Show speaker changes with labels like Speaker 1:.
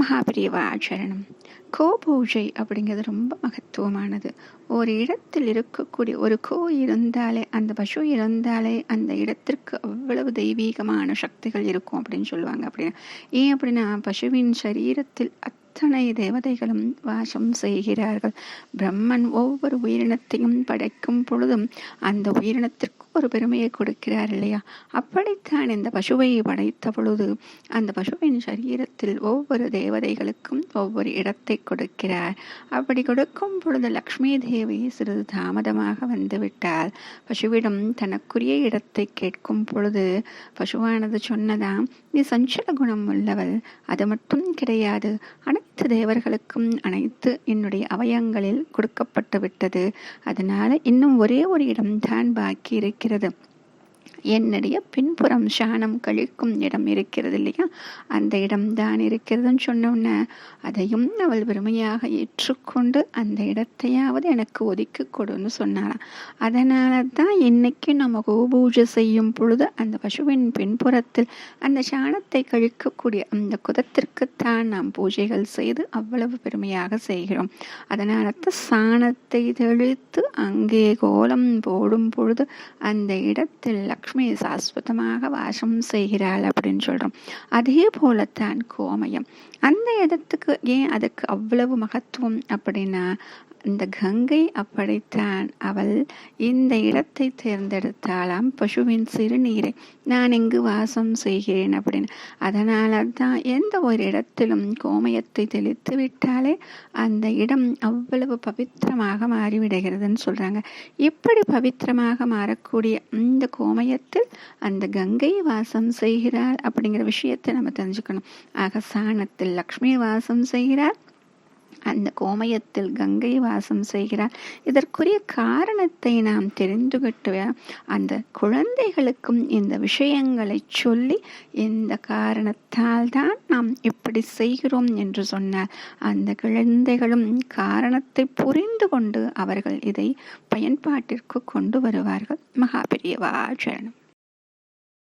Speaker 1: மகாபிரியவாச்சரணம் கோபூஜை அப்படிங்கிறது ரொம்ப மகத்துவமானது. ஒரு இடத்தில் இருக்கக்கூடிய ஒரு கோ இருந்தாலே அந்த பசு இருந்தாலே அந்த இடத்திற்கு அவ்வளவு தெய்வீகமான சக்திகள் இருக்கும் அப்படின்னு சொல்லுவாங்க அப்படின்னா. ஏன் அப்படின்னா பசுவின் சரீரத்தில் அத்தனை தேவதைகளும் வாசம் செய்கிறார்கள். பிரம்மன் ஒவ்வொரு உயிரினத்தையும் படைக்கும் பொழுதும் அந்த உயிரினத்திற்கு ஒரு பெருமையை கொடுக்கிறார் இல்லையா? அப்படித்தான் இந்த பசுவை படைத்த பொழுது அந்த பசுவின் சரீரத்தில் ஒவ்வொரு தேவதைகளுக்கும் ஒவ்வொரு இடத்தை கொடுக்கிறார். அப்படி கொடுக்கும் பொழுது லக்ஷ்மி தேவி சிறிது தாமதமாக வந்துவிட்டால் பசுவிடம் தனக்குரிய இடத்தை கேட்கும் பொழுது பசுவானது சொன்னதாம் நீ சஞ்சல குணம் உள்ளவள் அது மட்டும் கிடையாது. அனைத்து தேவர்களுக்கும் அனைத்து என்னுடைய அவயங்களில் கொடுக்கப்பட்டு விட்டது அதனால் இன்னும் ஒரே ஒரு இடம்தான் பாக்கி இருக்கிறது என்னுடைய பின்புறம் சாணம் கழிக்கும் இடம் இருக்கிறது இல்லையா அந்த இடம்தான் இருக்கிறதுன்னு சொன்னோன்னே அதையும் அவள் பெருமையாக ஏற்றுக்கொண்டு அந்த இடத்தையாவது எனக்கு ஒதுக்கி கொடுன்னு சொன்னாராம் அதனால தான் இன்னைக்கு நம்ம கோபூஜை செய்யும் பொழுது அந்த பசுவின் பின்புறத்தில் அந்த சாணத்தை கழிக்கக்கூடிய அந்த குதத்திற்குத்தான் நாம் பூஜைகள் செய்து அவ்வளவு பெருமையாக செய்கிறோம். அதனால தான் சாணத்தை தெளித்து அங்கே கோலம் போடும் பொழுது அந்த இடத்தில் லக்ஷ்மி லக்ஷ்மி சாஸ்வதமாக வாசம் செய்கிறாள் அப்படின்னு சொல்கிறோம் அதே போலத்தான் கோமயம். அந்த இடத்துக்கு ஏன் அதுக்கு அவ்வளவு மகத்துவம் அப்படின்னா இந்த கங்கை அப்படித்தான் அவள் இந்த இடத்தை தேர்ந்தெடுத்தாலாம் பசுவின் சிறுநீரை நான் இங்கு வாசம் செய்கிறேன் அப்படின்னு. அதனால தான் எந்த ஒரு இடத்திலும் கோமயத்தை தெளித்து விட்டாலே அந்த இடம் அவ்வளவு பவித்திரமாக மாறிவிடுகிறதுன்னு சொல்றாங்க. இப்படி பவித்திரமாக மாறக்கூடிய இந்த கோமயத்தில் அந்த கங்கை வாசம் செய்கிறாள் அப்படிங்கிற விஷயத்தை நம்ம தெரிஞ்சுக்கணும். ஆக சாணத்தில் லக்ஷ்மி வாசம் செய்கிறாள் அந்த கோமயத்தில் கங்கை வாசம் செய்கிறார். இதற்குரிய காரணத்தை நாம் தெரிந்துகிட்டு அந்த குழந்தைகளுக்கும் இந்த விஷயங்களை சொல்லி இந்த காரணத்தால் தான் நாம் இப்படி செய்கிறோம் என்று சொன்னார். அந்த குழந்தைகளும் காரணத்தை புரிந்து கொண்டு அவர்கள் இதை பயன்பாட்டிற்கு கொண்டு வருவார்கள். மகாபிரியவாச்சரணம்